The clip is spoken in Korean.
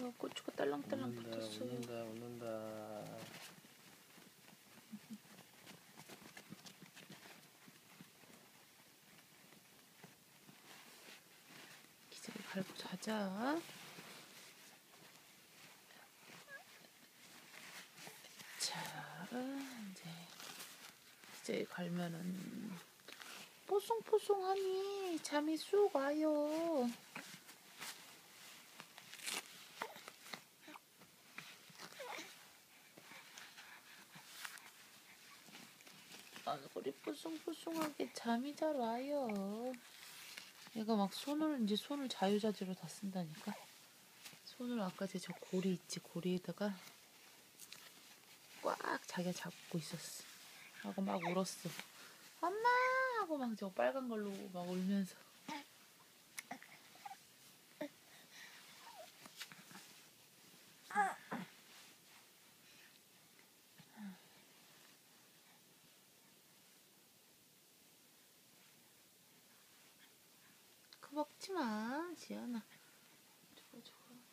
어, 고추가 딸랑딸랑 웃는다 붙었어. 웃는다 웃는다 기저귀 갈고 자자. 자, 이제 기저귀 갈면은 뽀송뽀송하니 잠이 쑥 와요. 얼굴이 뽀송뽀송하게 잠이 잘 와요. 얘가 막 손을 이제 손을 자유자재로 다 쓴다니까. 손을 아까 제 저 고리 있지 고리에다가 꽉 자기가 잡고 있었어. 하고 막 울었어. 엄마 하고 막 저 빨간 걸로 막 울면서. 먹지 마, 지연아. 먹는 거.